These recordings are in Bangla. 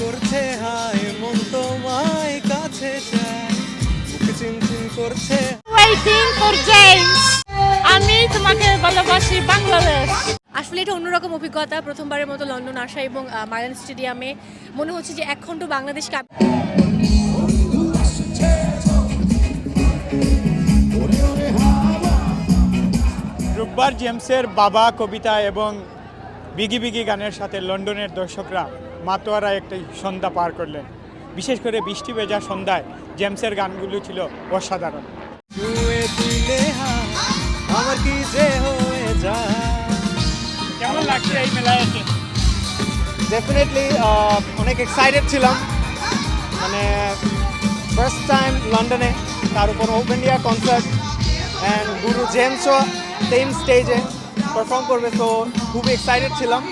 করছে হায় মন তোমায় কাছে চায়। বুকে চিনচিন করছে ওয়েটিং ফর জেমস আমি তোমাকে ভালোবাসি বাংলাদেশ। আসলে এটা অন্যরকম অভিজ্ঞতা। প্রথমবারের মতো লন্ডন আসা এবং মাইলান স্টেডিয়ামে মনে হচ্ছে যে এক খণ্ড বাংলাদেশকে আপ- রোববার জেমসের বাবা কবিতা এবং বিগি বিগি গানের সাথে লন্ডনের দর্শকরা মাতোয়ারা একটি সন্ধ্যা পার করলেন। বিশেষ করে বৃষ্টি ভেজা সন্ধ্যায় জেমসের গানগুলো ছিল অসাধারণ। হয়ে কেমন লাগছে এই মেলায় এসে? ডেফিনেটলি অনেক এক্সাইটেড ছিলাম। মানে ফার্স্ট টাইম লন্ডনে তার উপর open India concert and Guru জেমসও same স্টেজে পারফর্ম করবে তো খুবই এক্সাইটেড ছিলাম।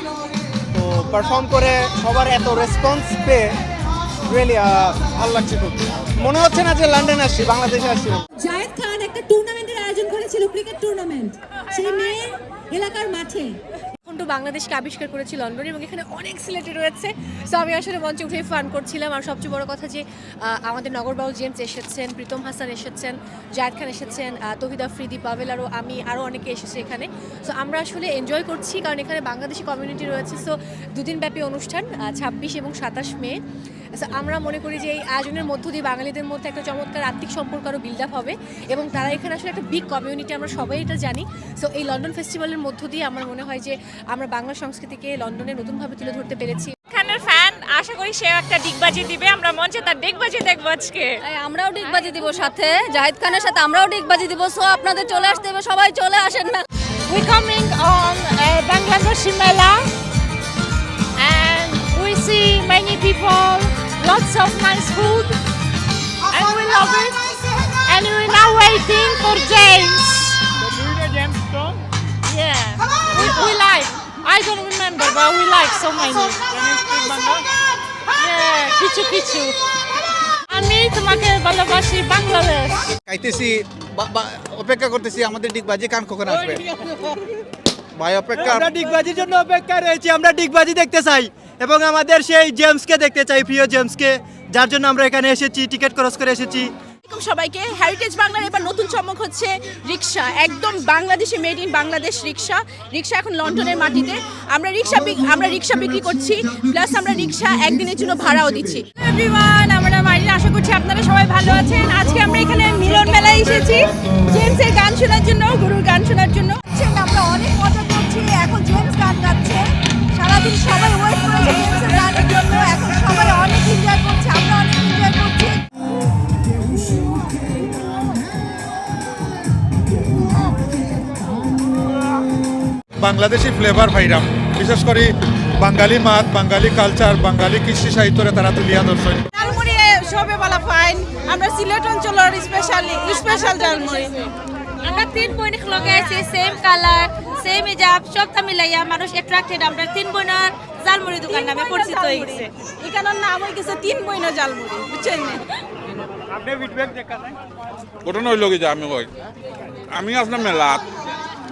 পারফর্ম করে সবার এত রেসপন্স পেয়ে রিয়েলি ভালো লাগছে খুব। মনে হচ্ছে না যে লন্ডনে আসছি, বাংলাদেশে আসছি। জায়েদ খান একটা টুর্নামেন্টের আয়োজন করেছিল ক্রিকেট টুর্নামেন্ট সেই মেয়ে এলাকার মাঠে। বাংলাদেশকে আবিষ্কার করেছি লন্ডনে এবং এখানে অনেক সিলেটি রয়েছে। সো আমি আসলে মঞ্চে উঠে ফান করছিলাম। আর সবচেয়ে বড় কথা যে আমাদের নগরবাবু জেমস এসেছেন, প্রীতম হাসান এসেছেন, জায়দ খান এসেছেন তহিদ আফ্রিদি, পাভেল আরও আমি আরও অনেকে এসেছে এখানে। সো আমরা আসলে এনজয় করছি কারণ এখানে বাংলাদেশি কমিউনিটি রয়েছে। সো দুদিন ব্যাপী অনুষ্ঠান ছাব্বিশ এবং সাতাশ মে। আমরা মনে করি যে এই আয়োজনের মধ্য দিয়ে বাঙালিদের মধ্যে একটা চমৎকার আর্থিক সম্পর্ক আরও বিল্ড আপ হবে এবং তারা এখানে আসলে একটা বিগ কমিউনিটি আমরা সবাই এটা জানি। সো এই লন্ডন ফেস্টিভ্যালের মধ্য দিয়ে আমার মনে হয় যে আমরা বাংলা সংস্কৃতিকে লন্ডনে নতুনভাবে তুলে ধরতে পেরেছি। খানের ফ্যান আশা করি সে একটা ডিগবাজি দিবে। আমরা মঞ্চে তার ডিগবাজি দেখব আজকে। আমরাও ডিগবাজি দিব সাথে। জাহিদ খানের সাথে আমরাও ডিগবাজি দিব। সো আপনাদের চলে আসতে হবে সবাই চলে আসেন না। We coming on uh, Bangladeshi Mela and we see many people, lots of nice food and we love it. And we're now waiting for James. I don't remember, but we like so many. Yeah, কিছু কিছু আমি তোমাকে ভালোবাসি বাংলাদেশ। খাইতেছি অপেক্ষা করতেছি আমাদের ডিগবাজি কান কখন আসবে? ভাই অপেক্ষা আমরা ডিগবাজির জন্য অপেক্ষা রয়েছি আমরা ডিগবাজি দেখতে চাই। এবং আমাদের সেই জেমসকে দেখতে চাই প্রিয় জেমসকে যার জন্য আমরা এখানে এসেছি টিকিট ক্রস করে এসেছি। সবাইকে। হেরিটেজ বাংলার এবার নতুন চমক হচ্ছে রিক্সা একদম বাংলাদেশি মেড ইন বাংলাদেশ রিক্সা রিক্সা এখন লন্ডনের মাটিতে। আমরা রিক্সা আমরা রিক্সা বিক্রি করছি। প্লাস আমরা রিক্সা একদিনের জন্য ভাড়াও দিচ্ছি। এভরিওয়ান আমরা মারিন আশা করছি আপনারা সবাই ভালো আছেন। আজকে আমরা এখানে মিলন মেলায় এসেছি। জেমসের গান শোনার জন্য, গুরুর গান শোনার জন্য। আমরা অনেক মজা করছি। এখন জেমস গান গাচ্ছে। সারাদিন সবাই ওয়েট জেমসের গানের জন্য। এখন বাংলাদেশি ফ্লেভার পাইরাম বিশেষ করে বাঙালি মাত বাঙালি কালচার বাঙালি কৃষি সাহিত্যরে তারা তুলিয়া ধরছেন। ঝালমুড়ি সবে বলা ফাইন আমরা সিলেট অঞ্চলের স্পেশালি স্পেশাল ঝালমুড়ি। আমরা তিন বোন লগে আছি সেম কালার সেম হিজাব সবটা মিলাইয়া মানুষ অ্যাট্রাক্টেড আমরা তিন বোনের জালমুড়ি দোকান নামে পরিচিত হয়ে গেছে এখানের নাম হয়ে গেছে তিন বইনা ঝালমুড়ি বুঝছেন? ঘটনা হইল কি যে আমি কই? আমি আসলাম মেলাত।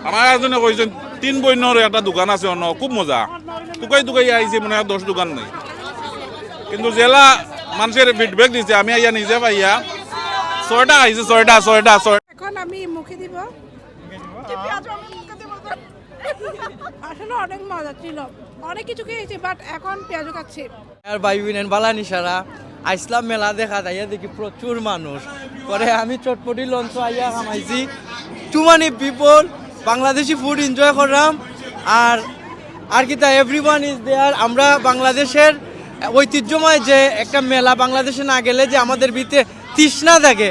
আমার এজনে কইছেন তিন বইনের একটা দোকান আছে অন্য খুব মজা। টুকাই টুকাই আইছে মনে হয় দশ দোকান নেই। কিন্তু জেলা মানুষের ফিডব্যাক দিছে আমি আইয়া নিজে পাইয়া। ছয়টা আইছে ছয়টা ছয়টা ছয় এখন আমি মুখে দিব। আসলে অনেক মজা ছিল। অনেক কিছু খেয়েছি বাট এখন পেঁয়াজও খাচ্ছি। আর ভাই বিনেন বালা নিশারা আইসলাম মেলা দেখা যায় দেখি প্রচুর মানুষ। পরে আমি চটপটি লঞ্চ আইয়া খামাইছি too many people. Bangladeshi food enjoy করলাম। আর আর কি তা এভরি ওয়ান ইজ দেয়ার আমরা বাংলাদেশের ঐতিহ্যময় যে একটা মেলা, বাংলাদেশে না গেলে যে আমাদের ভিতরে তৃষ্ণা থাকে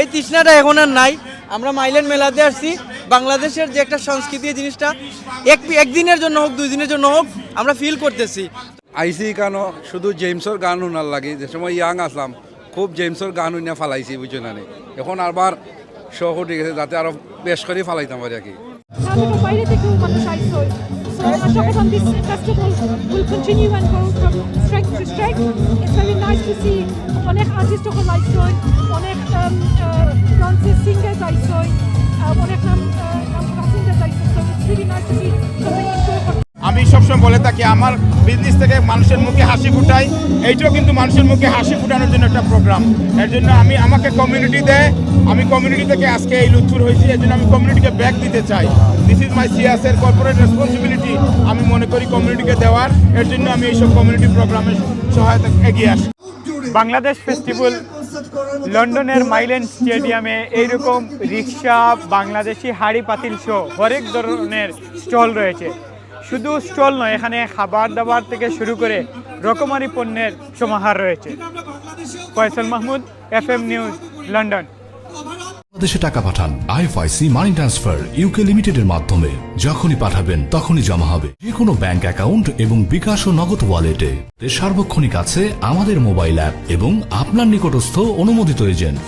এই তৃষ্ণাটা এখন আর নাই। আমরা মাইলেন মেলাতে আসছি। বাংলাদেশের যে একটা সংস্কৃতি জিনিসটা, এক, একদিনের জন্য হোক দুই দিনের জন্য হোক, আমরা ফিল করতেছি। আইসি কেন? শুধু জেমসর গান শুনার লাগে। যে সময় ইয়াং আসলাম, খুব জেমসর গান শুনিয়া ফালাইছি বুঝছ না। এখন আবার শখ উঠে গেছে, যাতে আরও বেশ করে ফালাইতাম পারি আর কি। বাইরে থেকেও মানুষ আইসো So আশা করলাম this festival will continue and go from strength to strength. It's very nice to see অনেক আর্টিস্ট যখন আইসো অনেক থাকি আমার বিজনেস থেকে মানুষের মুখে হাসি ফুটাই। এইটাও কিন্তু মানুষের মুখে হাসি ফুটানোর জন্য একটা প্রোগ্রাম এর জন্য আমি, আমাকে কমিউনিটি দেয়। আমি কমিউনিটি থেকে আজকে এই লুৎফুর হয়েছি। এর জন্য আমি কমিউনিটিকে ব্যাক দিতে চাই। দিস ইজ মাই সিয়াসের কর্পোরেট রেসপন্সিবিলিটি আমি মনে করি কমিউনিটিকে দেওয়ার। এর জন্য আমি এইসব কমিউনিটি প্রোগ্রামে সহায়তা এগিয়ে আসি। বাংলাদেশ ফেস্টিভ্যাল লন্ডনের মাইলেন স্টেডিয়ামে এইরকম রিক্সা বাংলাদেশি হাড়ি পাতিল শো হরেক ধরনের স্টল রয়েছে। শুধু স্টল নয়, এখানে খাবার দাবার থেকে শুরু করে রকমারি পণ্যের সমাহার রয়েছে। Faisal Mahmud F M news, London. বাংলাদেশে টাকা পাঠান। আইএফআইসি মানি ট্রান্সফার ইউকে লিমিটেডের মাধ্যমে। যখনই পাঠাবেন, তখনই জমা হবে। যে কোনো ব্যাংক অ্যাকাউন্ট এবং বিকাশ ও নগদ ওয়ালেটে। সার্বক্ষণিক আছে আমাদের মোবাইল অ্যাপ এবং আপনার নিকটস্থ অনুমোদিত এজেন্ট।